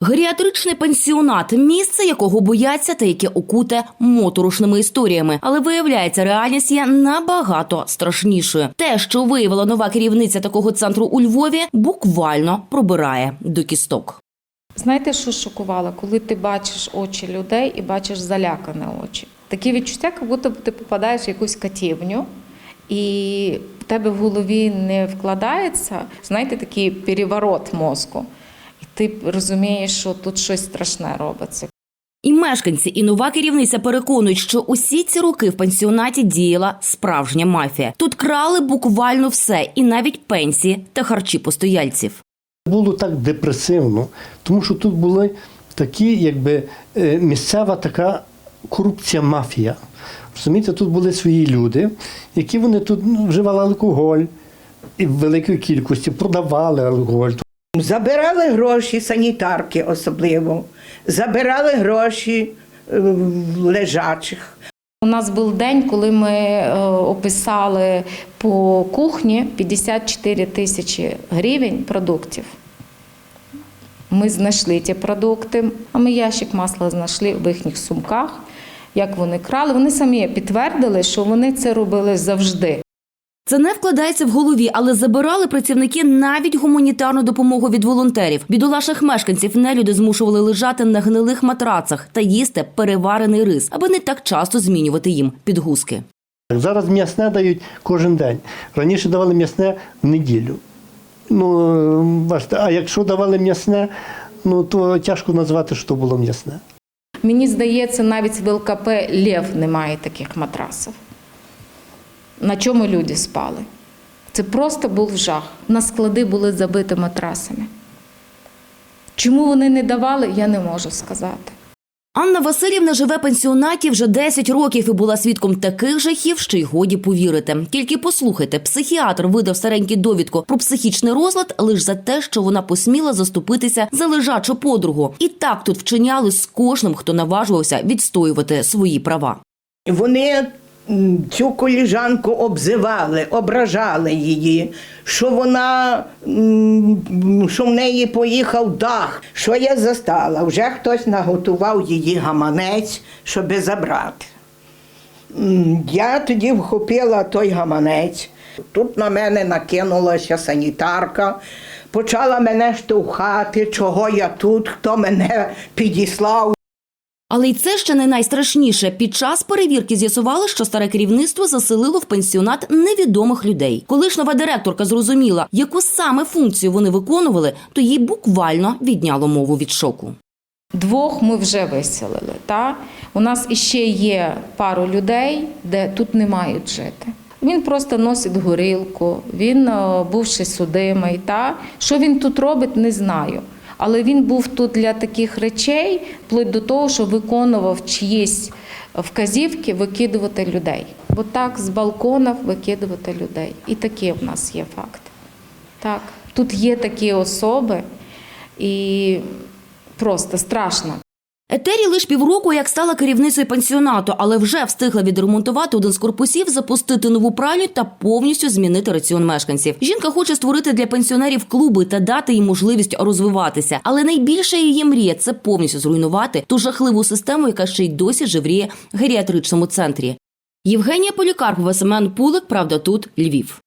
Геріатричний пансіонат місце якого бояться та яке окуте моторошними історіями, але виявляється, реальність є набагато страшнішою. Те, що виявила нова керівниця такого центру у Львові, буквально пробирає до кісток. Знаєте, що шокувало? Коли ти бачиш очі людей і бачиш залякані очі. Таке відчуття, як будто ти попадаєш в якусь катівню, і в тебе в голові не вкладається, знаєте, такий переворот мозку. Ти розумієш, що тут щось страшне робиться. І мешканці, і нова керівниця переконують, що усі ці роки в пансіонаті діяла справжня мафія. Тут крали буквально все, і навіть пенсії та харчі постояльців. Було так депресивно, тому що тут були такі, якби е, місцева така корупція, мафія. Розумієте, тут були свої люди, які вони тут ну, вживали алкоголь і в великій кількості продавали алкоголь. Забирали гроші санітарки особливо, забирали гроші е, лежачих. У нас був день, коли ми е, описали по кухні 54 тисячі гривень продуктів. Ми знайшли ті продукти, а ми ящик масла знайшли в їхніх сумках. Як вони крали, вони самі підтвердили, що вони це робили завжди. Це не вкладається в голові, але забирали працівники навіть гуманітарну допомогу від волонтерів. Бідолашних мешканців нелюди змушували лежати на гнилих матрацах та їсти переварений рис, аби не так часто змінювати їм підгузки. Зараз м'ясне дають кожен день. Раніше давали м'ясне в неділю. Ну, е, бачите, а якщо давали м'ясне, ну то тяжко назвати, що було м'ясне. Мені здається, навіть в ЛКП Лев немає таких матрасів. На чому люди спали? Це просто був жах. На склади були забиті матрасами. Чому вони не давали, я не можу сказати. Анна Васильівна живе в пансіонаті вже 10 років і була свідком таких жахів, що й годі повірити. Тільки послухайте, психіатр видав старенький довідку про психічний розлад лише за те, що вона посміла заступитися за лежачу подругу. І так тут вчиняли з кожним, хто наважувався відстоювати свої права. Вони цю коліжанку обзивали, ображали її, що вона що в неї поїхав дах. Що я застала? Вже хтось наготував її гаманець, щоби забрати. Я тоді вхопила той гаманець. Тут на мене накинулася санітарка, почала мене штовхати, чого я тут, хто мене підіслав. Але й це ще не найстрашніше. Під час перевірки з'ясували, що старе керівництво заселило в пансіонат невідомих людей. Коли ж нова директорка зрозуміла, яку саме функцію вони виконували, то їй буквально відняло мову від шоку. Двох ми вже виселили. Та? У нас іще є пару людей, де тут не мають жити. Він просто носить горілку, він е, бувши судимий. Та? Що він тут робить, не знаю. Але він був тут для таких речей, вплоть до того, що виконував чиїсь вказівки викидувати людей. Бо так з балконів викидувати людей. І такі в нас є факти. Так, тут є такі особи, і просто страшно. Етері лише півроку, як стала керівницею пансіонату, але вже встигла відремонтувати один з корпусів, запустити нову пральню та повністю змінити раціон мешканців. Жінка хоче створити для пенсіонерів клуби та дати їм можливість розвиватися. Але найбільша її мрія це повністю зруйнувати ту жахливу систему, яка ще й досі живріє в геріатричному центрі. Євгенія Полікарпова, Семен Пулик, правда, тут Львів.